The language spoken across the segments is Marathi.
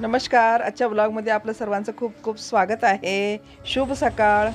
नमस्कार. आजच्या ब्लॉगमध्ये आपलं सर्वांचं खूप खूप स्वागत आहे. शुभ सकाळ.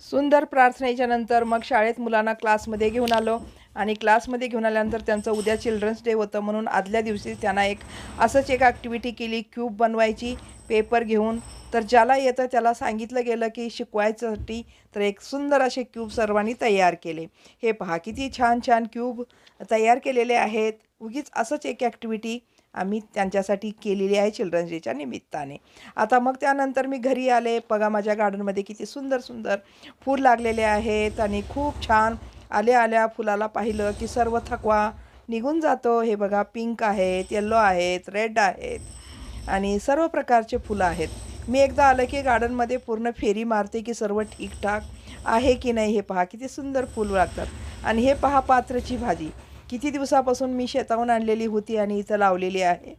सुंदर प्रार्थनेच्या नंतर मग शाळेत मुलांना क्लासमध्ये घेऊन आलो. आणि क्लासमध्ये घेऊन आल्यानंतर त्यांचं उद्या चिल्ड्रन्स डे होतं म्हणून आदल्या दिवशी त्यांना एक असंच एक ॲक्टिव्हिटी केली क्यूब बनवायची पेपर घेऊन. तर ज्याला येतं त्याला सांगितलं गेलं की शिकवायसाठी तर एक सुंदर असे क्यूब सर्वांनी तयार केले. हे पहा किती छान छान क्यूब तयार केलेले आहेत. उगीच असंच एक ॲक्टिव्हिटी आम्ही त्यांच्यासाठी केलेली आहे चिल्ड्रन्स डेच्या निमित्ताने. आता मग त्यानंतर मी घरी आले. बघा माझ्या गार्डनमध्ये किती सुंदर सुंदर फूल लागलेले आहेत आणि खूप छान आल्या आल्या फुलाला पाहिलं की सर्व थकवा निघून जातो. हे बघा पिंक आहेत येल्लो आहेत रेड आहेत आणि सर्व प्रकारचे फुलं आहेत. मी एकदा आलं की गार्डनमध्ये पूर्ण फेरी मारते की सर्व ठीकठाक आहे की नाही हे पहा किती सुंदर फूल लागतात. आणि हे पहा पात्रची भाजी. किती दिवसापासून मी शेताहून आणलेली होती आणि इथं लावलेली आहे.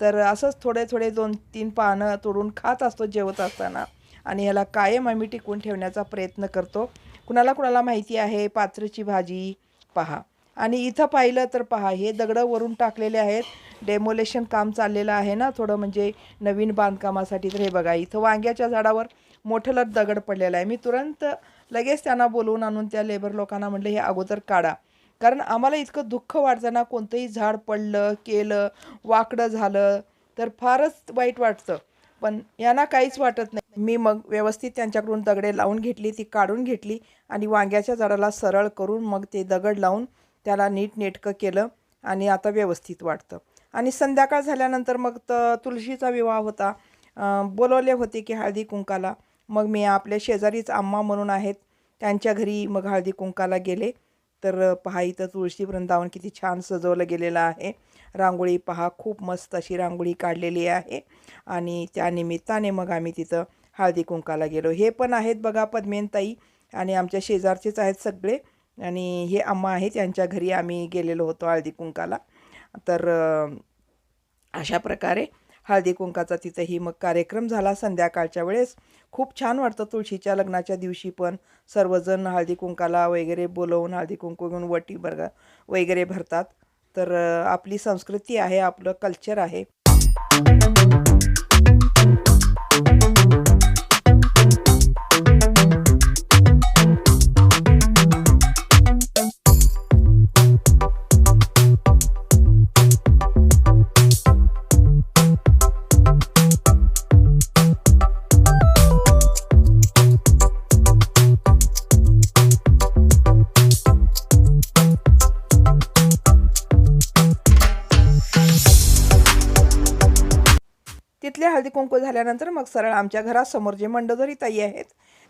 तर असंच थोडे थोडे दोन तीन पानं तोडून खात असतो जेवत असताना. आणि ह्याला कायम आम्ही टिकवून ठेवण्याचा प्रयत्न करतो. कुणाला कुणाला माहिती आहे पात्रची भाजी पहा. आणि इथं पाहिलं तर पहा हे दगडं वरून टाकलेले आहेत. डेमोलेशन काम चाललेलं आहे ना थोडं म्हणजे नवीन बांधकामासाठी. तर हे बघा इथं वांग्याच्या झाडावर मोठं दगड पडलेलं आहे. मी तुरंत लगेच त्यांना बोलवून आणून त्या लेबर लोकांना म्हटलं हे अगोदर काढा. कारण आम्हाला इतकं दुःख वाटतं ना कोणतंही झाड पडलं केलं वाकडं झालं तर फारच वाईट वाटतं. पण यांना काहीच वाटत नाही. मी मग व्यवस्थित त्यांच्याकडून दगडे लावून घेतली ती काढून घेतली आणि वांग्याच्या झाडाला सरळ करून मग ते दगड लावून त्याला नीट नेटकं केलं आणि आता व्यवस्थित वाटतं. आणि संध्याकाळ झाल्यानंतर मग तर तुळशीचा विवाह होता. बोलवले होते की हळदी कुंकाला. मग मी आपल्या शेजारीच आम्मा म्हणून आहेत त्यांच्या घरी मग हळदी कुंकाला गेले. तर पहा इथं तुळशी वृंदावन किती छान सजवलं गेलेलं आहे. रांगोळी पहा खूप मस्त अशी रांगोळी काढलेली आहे. आणि त्या निमित्ताने मग आम्ही तिथं हळदी कुंकाला गेलो. हे पण आहेत बघा पद्मेनताई आणि आमच्या शेजारचेच आहेत सगळे. आणि हे अम्मा आहेत त्यांच्या घरी आम्ही गेलेलो होतो हळदी कुंकाला. तर अशा प्रकारे हळदी कुंकाचा तिथंही मग कार्यक्रम झाला संध्याकाळच्या वेळेस. खूप छान वाटतं तुळशीच्या लग्नाच्या दिवशी पण. सर्वजण हळदी कुंकाला वगैरे बोलवून हळदी कुंकू घेऊन वटी बर्ग वगैरे भरतात. तर आपली संस्कृती आहे आपलं कल्चर आहे. इथले हळदी कुंकू झाल्यानंतर मग सरळ आमच्या घरासमोर जे मंडोदरी ताई आहेत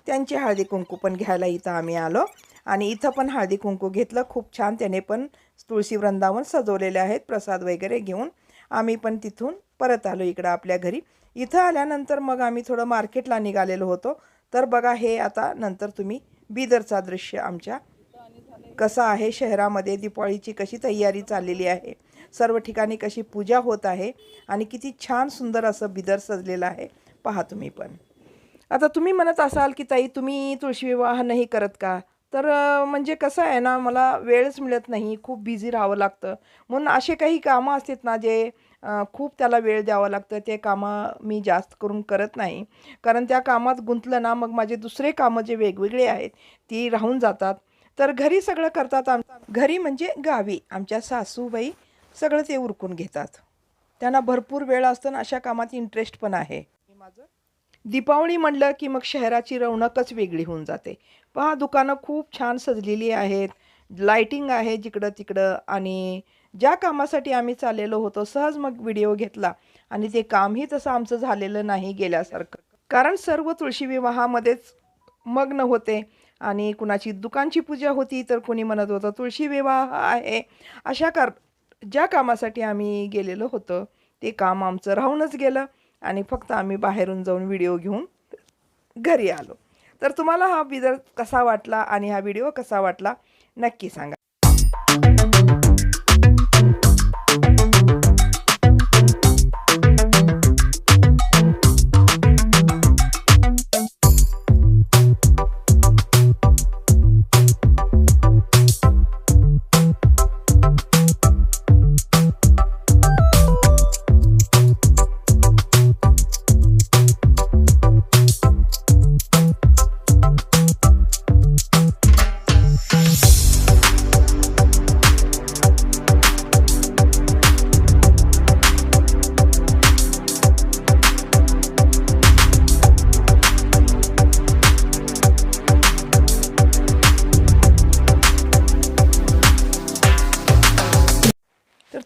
त्यांची हळदी कुंकू पण घ्यायला इथं आम्ही आलो. आणि इथं पण हळदी कुंकू घेतलं खूप छान त्याने पण तुळशी वृंदावन सजवलेले आहेत प्रसाद वगैरे घेऊन. आम्ही पण तिथून परत आलो इकडं आपल्या घरी. इथं आल्यानंतर मग आम्ही थोडं मार्केटला निघालेलो होतो. तर बघा हे आता नंतर तुम्ही बिदरचा दृश्य आमच्या कसं आहे शहरामध्ये दिपाळीची कशी तयारी चाललेली आहे. सर्व ठिकाणी कशी पूजा होत आहे आणि किती छान सुंदर असं बिदर सजलेलं आहे. पहा तुम्ही पण. आता तुम्ही म्हणत असाल की ताई तुम्ही तुळशी विवाह नाही करत का? तर म्हणजे कसं आहे ना मला वेळच मिळत नाही खूप बिझी राहावं लागतं. म्हणून असे काही कामं असतात ना जे खूप त्याला वेळ द्यावं लागतं ते कामं मी जास्त करून करत नाही. कारण त्या कामात गुंतलं ना मग माझे दुसरे कामं जे वेगवेगळे आहेत ती राहून जातात. तर घरी सगळं करतात आम घरी म्हणजे गावी आमच्या सासूबाई सगळं ते उरकून घेतात. त्यांना भरपूर वेळ असतो आणि अशा कामात इंटरेस्ट पण आहे. दीपावली म्हणलं की मग शहराची रौनकच वेगळी होऊन जाते. पहा दुकानं खूप छान सजलेली आहेत. लाइटिंग आहे जिकडं तिकडं आणि ज्या कामासाठी आम्ही चाललेलो होतो सहज मग व्हिडिओ घेतला आणि ते कामही तसं आमचं झालेलं नाही गेल्यासारखं. कारण सर्व तुळशी विवाहामध्येच मग्न होते आणि कुणाची दुकानची पूजा होती तर कोणी म्हणत होतं तुळशी विवाह आहे. अशा कार ज्या कामासाठी आम्ही गेलेलो होतो ते काम आमचं राहूनच गेलं आणि फक्त आम्ही बाहेरून जाऊन व्हिडिओ घेऊन घरी आलो. तर तुम्हाला हा बिदर कसा वाटला आणि हा व्हिडिओ कसा वाटला नक्की सांगा.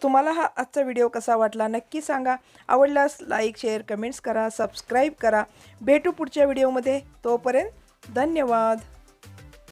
तुम्हाला हा आजचा व्हिडिओ कसा वाटला नक्की सांगा. आवडल्यास लाईक शेअर कमेंट्स करा सबस्क्राईब करा. भेटू पुढच्या व्हिडिओमध्ये तोपर्यंत धन्यवाद.